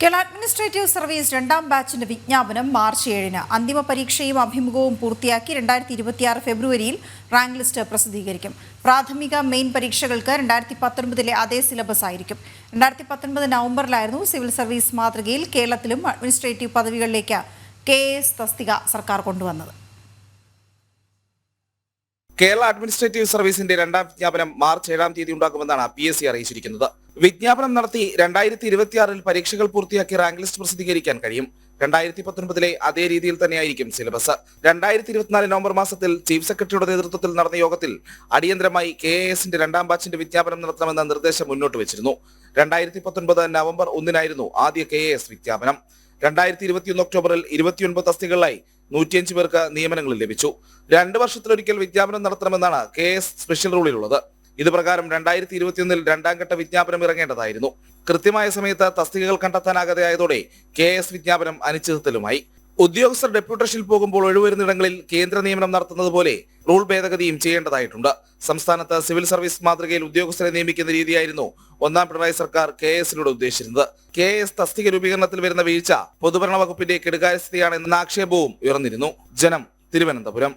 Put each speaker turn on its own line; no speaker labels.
Kerala administrative service രണ്ടാം ബാച്ചിന്റെ വിജ്ഞാപനം മാർച്ച് ഏഴിന്. അന്തിമ പരീക്ഷയും അഭിമുഖവും പൂർത്തിയാക്കി രണ്ടായിരത്തി ഇരുപത്തിയാറ് ഫെബ്രുവരിയിൽ റാങ്ക് ലിസ്റ്റ് പ്രസിദ്ധീകരിക്കും. പ്രാഥമിക മെയിൻ പരീക്ഷകൾക്ക് രണ്ടായിരത്തി പത്തൊൻപതിലെ അതേ സിലബസ് ആയിരിക്കും. രണ്ടായിരത്തി പത്തൊൻപത് നവംബറിലായിരുന്നു സിവിൽ സർവീസ് മാതൃകയിൽ കേരളത്തിലും അഡ്മിനിസ്ട്രേറ്റീവ് പദവികളിലേക്ക് കെ. എസ്. തസ്തിക സർക്കാർ കൊണ്ടുവന്നത്.
കേരള അഡ്മിനിസ്ട്രേറ്റീവ് സർവീസിന്റെ രണ്ടാം വിജ്ഞാപനം മാർച്ച് ഏഴാം തീയതി ഉണ്ടാകുമെന്നാണ് പി എസ് സി അറിയിച്ചിരിക്കുന്നത്. വിജ്ഞാപനം നടത്തി രണ്ടായിരത്തി ഇരുപത്തിയാറിൽ പരീക്ഷകൾ പൂർത്തിയാക്കി റാങ്ക് ലിസ്റ്റ് പ്രസിദ്ധീകരിക്കാൻ കഴിയും. രണ്ടായിരത്തി പത്തൊൻപതിലെ അതേ രീതിയിൽ തന്നെയായിരിക്കും സിലബസ്. രണ്ടായിരത്തി ഇരുപത്തിനാല് നവംബർ മാസത്തിൽ ചീഫ് സെക്രട്ടറിയുടെ നേതൃത്വത്തിൽ നടന്ന യോഗത്തിൽ അടിയന്തരമായി കെ എ എസിന്റെ രണ്ടാം ബാച്ചിന്റെ വിജ്ഞാപനം നടത്തണമെന്ന നിർദ്ദേശം മുന്നോട്ട് വെച്ചിരുന്നു. രണ്ടായിരത്തി പത്തൊൻപത് നവംബർ ഒന്നിനായിരുന്നു ആദ്യ കെ എ എസ് വിജ്ഞാപനം. രണ്ടായിരത്തി ഇരുപത്തിയൊന്ന് ഒക്ടോബറിൽ ഇരുപത്തിയൊൻപത് തസ്തികകളിലായി നൂറ്റിയഞ്ച് പേർക്ക് നിയമനങ്ങൾ ലഭിച്ചു. രണ്ട് വർഷത്തിലൊരിക്കൽ വിജ്ഞാപനം നടത്തണമെന്നാണ് കെ എസ് സ്പെഷ്യൽ റൂളിലുള്ളത്. ഇത് പ്രകാരം രണ്ടായിരത്തി ഇരുപത്തിയൊന്നിൽ രണ്ടാം ഘട്ട വിജ്ഞാപനം ഇറങ്ങേണ്ടതായിരുന്നു. കൃത്യമായ സമയത്ത് തസ്തികകൾ കണ്ടെത്താനാകാതെയായതോടെ കെ എസ് വിജ്ഞാപനം അനിശ്ചിതത്വത്തിലുമായി. ഉദ്യോഗസ്ഥർ ഡെപ്യൂട്ടേഷനിൽ പോകുമ്പോൾ ഒഴിവരുന്നിടങ്ങളിൽ കേന്ദ്ര നിയമനം നടത്തുന്നത് പോലെ റൂൾ ഭേദഗതിയും ചെയ്യേണ്ടതായിട്ടുണ്ട്. സംസ്ഥാനത്ത് സിവിൽ സർവീസ് മാതൃകയിൽ ഉദ്യോഗസ്ഥരെ നിയമിക്കുന്ന രീതിയായിരുന്നു ഒന്നാം പിണറായി സർക്കാർ കെ എസിലൂടെ ഉദ്ദേശിച്ചിരുന്നത്. കെ എസ് തസ്തിക രൂപീകരണത്തിൽ വരുന്ന വീഴ്ച പൊതുഭരണ വകുപ്പിന്റെ കെടുകാര്യസ്ഥിതിയാണ് എന്ന ആക്ഷേപവും ഉയർന്നിരുന്നു. ജനം തിരുവനന്തപുരം.